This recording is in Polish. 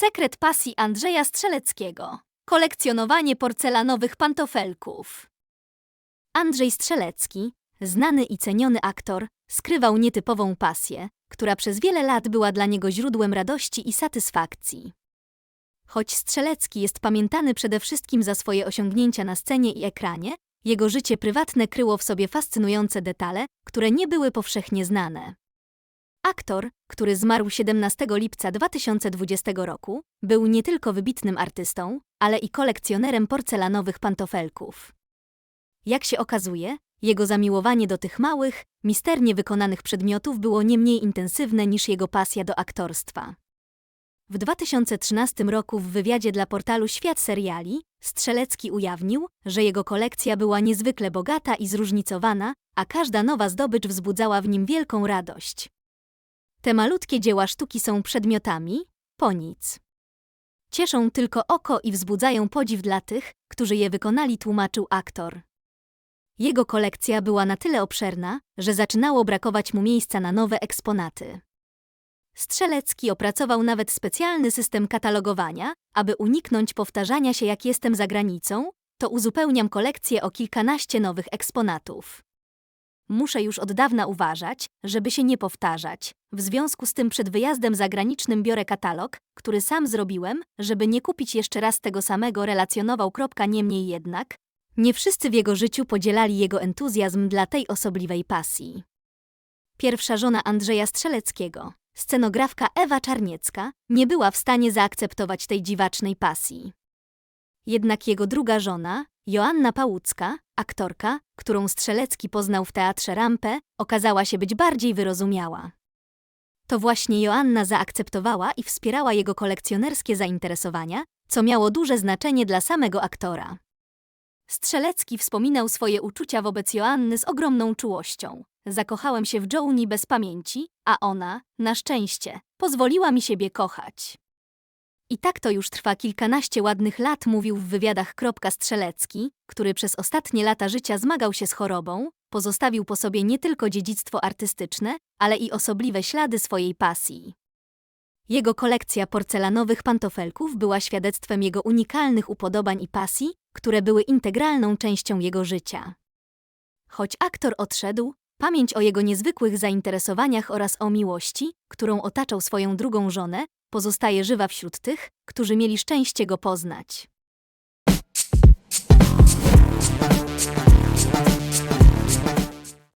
Sekret pasji Andrzeja Strzeleckiego. Kolekcjonowanie porcelanowych pantofelków. Andrzej Strzelecki, znany i ceniony aktor, skrywał nietypową pasję, która przez wiele lat była dla niego źródłem radości i satysfakcji. Choć Strzelecki jest pamiętany przede wszystkim za swoje osiągnięcia na scenie i ekranie, jego życie prywatne kryło w sobie fascynujące detale, które nie były powszechnie znane. Aktor, który zmarł 17 lipca 2020 roku, był nie tylko wybitnym artystą, ale i kolekcjonerem porcelanowych pantofelków. Jak się okazuje, jego zamiłowanie do tych małych, misternie wykonanych przedmiotów było nie mniej intensywne niż jego pasja do aktorstwa. W 2013 roku w wywiadzie dla portalu Świat Seriali Strzelecki ujawnił, że jego kolekcja była niezwykle bogata i zróżnicowana, a każda nowa zdobycz wzbudzała w nim wielką radość. Te malutkie dzieła sztuki są przedmiotami, po nic. Cieszą tylko oko i wzbudzają podziw dla tych, którzy je wykonali, tłumaczył aktor. Jego kolekcja była na tyle obszerna, że zaczynało brakować mu miejsca na nowe eksponaty. Strzelecki opracował nawet specjalny system katalogowania, aby uniknąć powtarzania się jak jestem za granicą, to uzupełniam kolekcję o kilkanaście nowych eksponatów. Muszę już od dawna uważać, żeby się nie powtarzać. W związku z tym przed wyjazdem zagranicznym biorę katalog, który sam zrobiłem, żeby nie kupić jeszcze raz tego samego relacjonował. Niemniej jednak, nie wszyscy w jego życiu podzielali jego entuzjazm dla tej osobliwej pasji. Pierwsza żona Andrzeja Strzeleckiego, scenografka Ewa Czarniecka, nie była w stanie zaakceptować tej dziwacznej pasji. Jednak jego druga żona, Joanna Pałucka, aktorka, którą Strzelecki poznał w teatrze Rampę, okazała się być bardziej wyrozumiała. To właśnie Joanna zaakceptowała i wspierała jego kolekcjonerskie zainteresowania, co miało duże znaczenie dla samego aktora. Strzelecki wspominał swoje uczucia wobec Joanny z ogromną czułością. Zakochałem się w Joanie bez pamięci, a ona, na szczęście, pozwoliła mi siebie kochać. I tak to już trwa kilkanaście ładnych lat, mówił w wywiadach Strzelecki, który przez ostatnie lata życia zmagał się z chorobą, pozostawił po sobie nie tylko dziedzictwo artystyczne, ale i osobliwe ślady swojej pasji. Jego kolekcja porcelanowych pantofelków była świadectwem jego unikalnych upodobań i pasji, które były integralną częścią jego życia. Choć aktor odszedł, pamięć o jego niezwykłych zainteresowaniach oraz o miłości, którą otaczał swoją drugą żonę, pozostaje żywa wśród tych, którzy mieli szczęście go poznać.